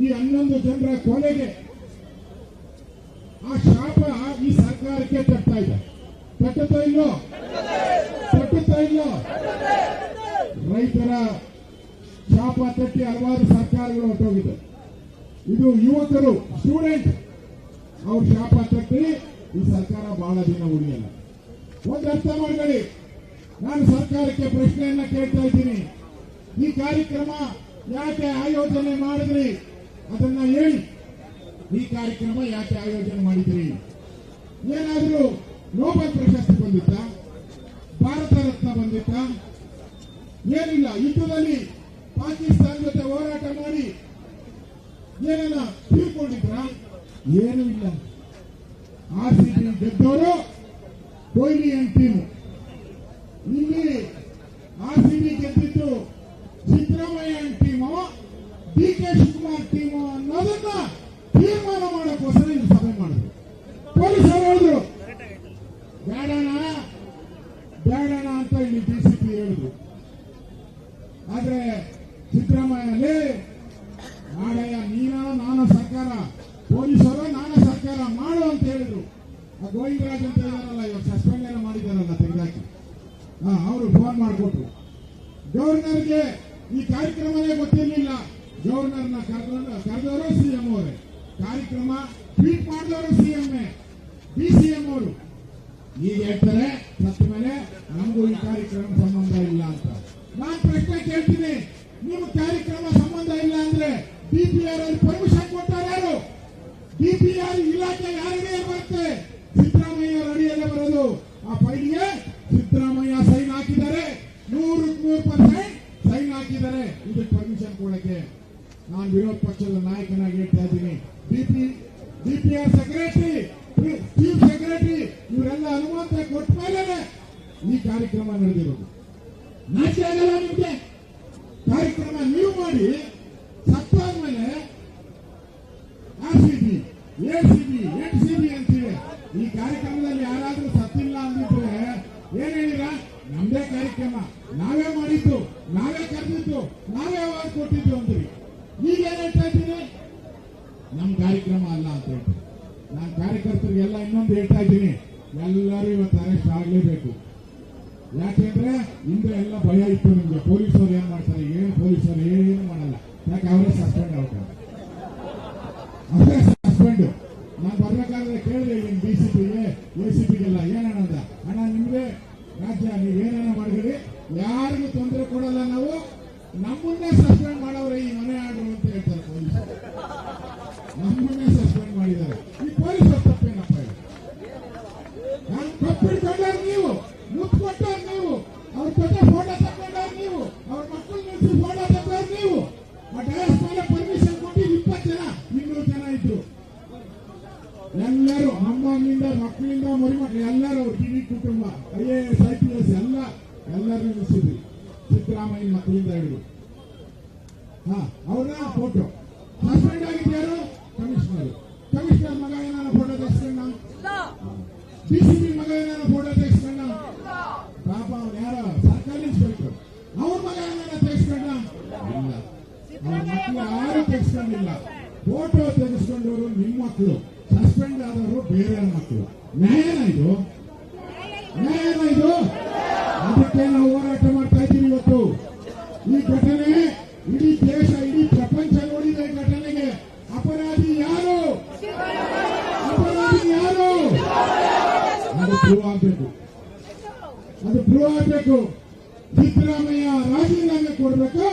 ಈ ಹನ್ನೊಂದು ಜನರ ಕೊಲೆಗೆ ಆ ಶಾಪ ಈ ಸರ್ಕಾರಕ್ಕೆ ತಟ್ತಾ ಇದೆ. ತಟ್ಟುತ್ತಾ ಇಲ್ಲೋ ತಟ್ಟುತ್ತಾ ಇಲ್ಲೋ ರೈತರ ಶಾಪ ತಟ್ಟಿ ಹಲವಾರು ಸರ್ಕಾರಗಳು ಹೊರಟೋಗಿದೆ. ಇದು ಯುವಕರು ಸ್ಟೂಡೆಂಟ್ ಅವ್ರ ಶಾಪ ತಟ್ಟಿ ಈ ಸರ್ಕಾರ ಬಹಳ ದಿನ ಉಳಿಯಲ್ಲ. ಒಂದು ಅರ್ಥ ಮಾಡ್ಕೊಳ್ಳಿ. ನಾನು ಸರ್ಕಾರಕ್ಕೆ ಪ್ರಶ್ನೆಯನ್ನ ಕೇಳ್ತಾ ಇದ್ದೀನಿ. ಈ ಕಾರ್ಯಕ್ರಮ ಯಾಕೆ ಆಯೋಜನೆ ಮಾಡಿದ್ರಿ? ಅದನ್ನ ಹೇಳಿ. ಈ ಕಾರ್ಯಕ್ರಮ ಯಾಕೆ ಆಯೋಜನೆ ಮಾಡಿದ್ರಿ ಏನಾದರೂ ನೋಬೆಲ್ ಪ್ರಶಸ್ತಿ ಬಂದಿತ್ತ? ಭಾರತ ರತ್ನ ಬಂದಿತ್ತ? ಏನಿಲ್ಲ, ಯುದ್ಧದಲ್ಲಿ ಪಾಕಿಸ್ತಾನ ಜೊತೆ ಹೋರಾಟ ಮಾಡಿ ಏನನ್ನ ತಿಳ್ಕೊಂಡಿದ್ರ? ಏನೂ ಇಲ್ಲ. ಆರ್ ಸಿ ಬಿ ಗೆದ್ದವರು ಕೊಹ್ಲಿ ಟೀಮು ಇಲ್ಲಿ ಆರ್ ಸಿ ಬಿ ಗೆದ್ದಿದ್ದು Siddaramaiah and team D K Shivakumar team ಅನ್ನೋದನ್ನ ತೀರ್ಮಾನ ಮಾಡೋಕ್ಕೋಸ್ಕರ ಇಲ್ಲಿ ಸಭೆ ಮಾಡಿದ್ರು ಪೊಲೀಸರು ಹೇಳಿದ್ರು ಬೇಡಣ ಬೇಡಣ ಅಂತ ಇಲ್ಲಿ ಡಿ ಸಿ ಪಿ ಹೇಳಿದ್ರು ಆದ್ರೆ ಸಿದ್ದರಾಮಯ್ಯಲೇ ನಾಳೆಯ ನೀನ ನಾನು ಸರ್ಕಾರ ಪೊಲೀಸರು ನಾನು ಸರ್ಕಾರ ಮಾಡು ಅಂತ ಹೇಳಿದ್ರು ಆ ಗೋವಿಂದರಾಜ್ ಅಂತ ಇದಾರಲ್ಲ ಇವಾಗ ಸಸ್ಪೆಂಡ್ ಏನೋ ಮಾಡಿದಾರಲ್ಲ ತೆಗೆದಾಕಿ ಹಾ ಅವರು ಫೋನ್ ಮಾಡಿಕೊಟ್ರು ಗವರ್ನರ್ಗೆ ಈ ಕಾರ್ಯಕ್ರಮನೇ ಗೊತ್ತಿರಲಿಲ್ಲ. ಗವರ್ನರ್ನ ಕರೆದವರು ಕರೆದವರು ಸಿಎಂ ಅವರೇ. ಕಾರ್ಯಕ್ರಮ ಟ್ವೀಟ್ ಮಾಡಿದವರು ಸಿಎಂ ಬಿ ಸಿಎಂ ಅವರು. ಈಗ ಹೇಳ್ತಾರೆ ಸತ್ತ ಮೇಲೆ ನಮಗೂ ಈ ಕಾರ್ಯಕ್ರಮ ಸಂಬಂಧ ಇಲ್ಲ ಅಂತ. ನಾನು ಪ್ರಶ್ನೆ ಕೇಳ್ತೀನಿ ನಿಮ್ಮ ಕಾರ್ಯಕ್ರಮ ಸಂಬಂಧ ಇಲ್ಲ ಅಂದ್ರೆ ಡಿಪಿಆರ್ ಅಲ್ಲಿ ಪರ್ಮಿಷನ್ ಕೊಟ್ಟಾರ ಯಾರು? ಇಲಾಖೆ ಯಾರಿಗೆ ಬರುತ್ತೆ? ಸಿದ್ದರಾಮಯ್ಯ ಅಡಿಯಲ್ಲೇ ಬರೋದು. ಆ ಫೈಲ್ಗೆ ನಾನು ವಿರೋಧ ಪಕ್ಷದ ನಾಯಕನಾಗಿ ಹೇಳ್ತಾ ಇದ್ದೀನಿ. DP DPR secretary chief secretary ಇವರೆಲ್ಲ ಅನುಮಾನ ಕೊಟ್ಟ ಮೇಲೆ ಈ ಕಾರ್ಯಕ್ರಮ ನಡೆದಿರೋದು. ನಾಚಿ ಆಗಲ್ಲ ನಿಮಗೆ. ಕಾರ್ಯಕ್ರಮ ನೀವು ಮಾಡಿ, ಸತ್ತಾದ್ಮೇಲೆ R C B A C B C ಈ ಕಾರ್ಯಕ್ರಮದಲ್ಲಿ ಯಾರಾದ್ರೂ ಸತ್ತಿಲ್ಲ ಅಂದಿದ್ರೆ ಏನ್ ಹೇಳಿರ ನಮ್ದೇ ಕಾರ್ಯಕ್ರಮ. ನಾವೇ ಮಾಡಿದ್ದು, ನಾವೇ ಕರೆದಿದ್ದು, ನಾವೇ ಅವಾರ್ಡ್ ಕೊಟ್ಟಿದ್ದು ಅಂತೀವಿ ಏನ್ ಹೇಳ್ತಾ ಇದ್ದೀನಿ ನಮ್ ಕಾರ್ಯಕ್ರಮ ಅಲ್ಲ ಅಂತ ಹೇಳ್ತೀನಿ ನಾನು ಕಾರ್ಯಕರ್ತರಿಗೆಲ್ಲ ಇನ್ನೊಂದು ಹೇಳ್ತಾ ಇದ್ದೀನಿ. ಎಲ್ಲರೂ ಇವತ್ತು ಅರೆಸ್ಟ್ ಆಗ್ಲೇಬೇಕು. ಯಾಕೆಂದ್ರೆ ಹಿಂದೆ ಎಲ್ಲ ಭಯ ಇತ್ತು ನಿಮ್ಗೆ. ಪೊಲೀಸರು ಏನ್ ಮಾಡ್ತಾರೆ? ಏನು ಪೊಲೀಸರು ಏನು ಮಾಡಲ್ಲ. ಯಾಕೆ ಅವರೇ ಸಸ್ಪೆಂಡ್ ಆಗ್ತಾರೆ? ಅವರೇ ಸಸ್ಪೆಂಡ್ ನಾನು ಬರ್ಬೇಕಾದ್ರೆ ಕೇಳಿದೆ ನಿಮ್ ಡಿ ಸಿ ಪಿಗೆ ಎ ಸಿ ಪಿಗೆಲ್ಲ ಏನಣ್ಣ ಅಣ್ಣ, ನಿಮ್ಗೆ ರಾಜ್ಯ, ನೀವು ಏನೇನ ಮಾಡಿದ್ರಿ ಯಾರಿಗೂ ತೊಂದರೆ ಕೊಡಲ್ಲ ನಾವು. ನಮ್ಮನ್ನೇ ಸಸ್ಪೆಂಡ್ ಮಾಡವ್ರೆ ಈ ಮನೆ ಆಡ್ರು ಅಂತ ಹೇಳ್ತಾರೆ ಪೊಲೀಸರು. ನಮ್ಮನ್ನೇ ಸಸ್ಪೆಂಡ್ ಮಾಡಿದ್ದಾರೆ. ಸಿದ್ದರಾಮಯ್ಯ ಮಕ್ಕಳಿಂದ ಹಾ, ಅವ್ರನ್ನ ಫೋಟೋ ಹಸ್ಬೆಂಡ್ ಆಗಿದ್ಯಾರು ಕಮಿಷನರ್. ಕಮಿಷನರ್ ಮಗ ಏನಾರ ಫೋಟೋ ತೆಗೆಸ್ಕೊಂಡ? ಡಿಸಿಪಿ ಮಗ ಏನಾರ ಫೋಟೋ ತೆಗೆಸ್ಕೊಂಡ? ಪಾಪ ಅವ್ನು ಯಾರ? ಸರ್ಕಾರಿ ಇನ್ಸ್ಪೆಕ್ಟರ್ ಅವ್ರ ಮಗ ಏನಾರ ತೆಗೆಸ್ಕೊಂಡ? ಅವ್ರ ಯಾರು ತೆಗೆಸ್ಕೊಂಡಿಲ್ಲ. ಫೋಟೋ ತೆಗೆಸ್ಕೊಂಡವರು ನಿಮ್ಮ ಮಕ್ಕಳು ಸಸ್ಪೆಂಡ್ ಆದವರು ಬೇರೆ ಮಕ್ಕಳು ನ್ಯಾಯನ ಇದು? ನ್ಯಾಯನ ಇದು? ಅದಕ್ಕೆ ನಾವು ಆಗ್ಬೇಕು ಸಿದ್ದರಾಮಯ್ಯ ರಾಜೀನಾಮೆ ಕೊಡಬೇಕು?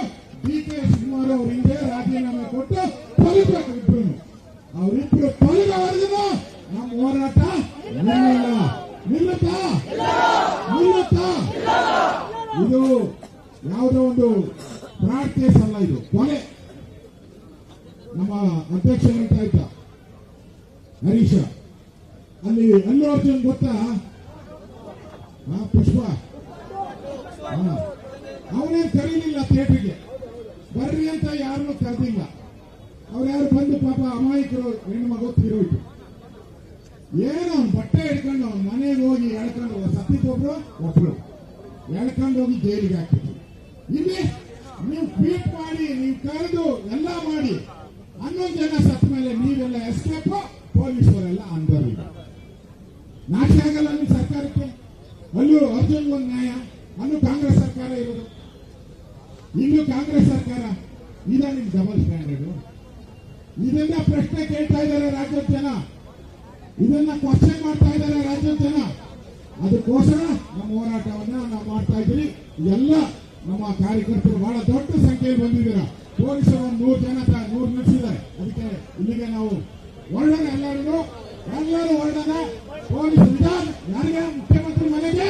ಡಿ ಕೆ ಶಿವಕುಮಾರ್ ಅವ್ರ ಹಿಂದೆ ರಾಜೀನಾಮೆ ಕೊಟ್ಟು ತೊಲಗಬೇಕು ಇಬ್ರು ಅವರಿಬ್ರು ತೊಲಗವರೆಗೂ ನಮ್ಮ ಹೋರಾಟ ನಿಲ್ಲಲ್ಲ ನಿಲ್ಲುತ್ತಾ ನಿಲ್ಲುತ್ತಾ ಇದು ಯಾವುದೋ ಒಂದು ಫ್ರಾಡ್ ಕೇಸ್ ಅಲ್ಲ ಇದು ಕೊನೆ ನಮ್ಮ ಅಧ್ಯಕ್ಷ ಹೇಳ್ತಾ ಇದ್ದ ಹರೀಶ. ಅಲ್ಲಿ ಅಲ್ಲೂ ಅರ್ಜುನ್ ಗೊತ್ತಾ? ಹಾ ಪುಷ್ಪ. ಅವನೇನು ಕರೀಲಿಲ್ಲ ಥಿಯೇಟರ್ಗೆ. ಬರ್ರಿ ಅಂತ ಯಾರನ್ನೂ ಕರೆದಿಲ್ಲ. ಯಾರು ಬಂದು ಪಾಪ ಅಮಾಯಕರು, ಹೆಣ್ಣು ಮಗು ತೀರೋಯ್ತು ಏನೋ ಅವ್ನು ಬಟ್ಟೆ ಹಿಡ್ಕೊಂಡು ಅವ್ನ ಮನೆಗೆ ಹೋಗಿ ಹೇಳ್ಕೊಂಡು ಸತ್ತಿತ್ತೊಬ್ರು ಒಬ್ರು ಹೇಳ್ಕೊಂಡು ಹೋಗಿ ಜೈಲಿಗೆ ಹಾಕಿದ್ರು. ಇಲ್ಲಿ ನೀವು ಟ್ವೀಟ್ ಮಾಡಿ, ನೀವು ಕರೆದು ಎಲ್ಲ ಮಾಡಿ. ಹನ್ನೊಂದು ಜನ ಸತ್ತ ಮೇಲೆ ನೀವೆಲ್ಲ ಎಸ್ಕೇಪ್, ಪೊಲೀಸರೆಲ್ಲ ಅಂದೋರಿಲ್ಲ ನಾಶ ಆಗಲ್ಲ ನಿಮ್ಮ ಸರ್ಕಾರಕ್ಕೆ. ಅಲ್ಲೂ ಅರ್ಜುನ್ ಒಂದು ನ್ಯಾಯ. ಅನ್ನ ಇನ್ನು ಕಾಂಗ್ರೆಸ್ ಸರ್ಕಾರ ಇದ ನಿಮ್ ಡಬಲ್ ಸ್ಟ್ಯಾಂಡರ್ಡ್ ಇದನ್ನ ಪ್ರಶ್ನೆ ಕೇಳ್ತಾ ಇದ್ದಾರೆ ರಾಜ್ಯದ ಜನ. ಇದನ್ನ ಕ್ವಶನ್ ಮಾಡ್ತಾ ಇದ್ದಾರೆ ರಾಜ್ಯದ ಜನ. ಅದಕ್ಕೋಸ್ಕರ ನಮ್ಮ ಹೋರಾಟವನ್ನ ನಾವು ಮಾಡ್ತಾ ಇದ್ದೀವಿ. ಎಲ್ಲ ನಮ್ಮ ಕಾರ್ಯಕರ್ತರು ಬಹಳ ದೊಡ್ಡ ಸಂಖ್ಯೆಯಲ್ಲಿ ಬಂದಿದ್ದೀರಾ? ಪೊಲೀಸರು ಒಂದು ನೂರು ಜನ ನೂರು ನಡೆಸಿದ್ದಾರೆ. ಅದಕ್ಕೆ ಇಲ್ಲಿಗೆ ನಾವು ಹೊರಡೋಣ ಎಲ್ಲರೂ ಎಲ್ಲರೂ ಹೊರಡೋಣ ಪೊಲೀಸ್ ವಿಧಾನ, ಯಾರಿಗೆ? ಮುಖ್ಯಮಂತ್ರಿ ಮನೆಗೆ?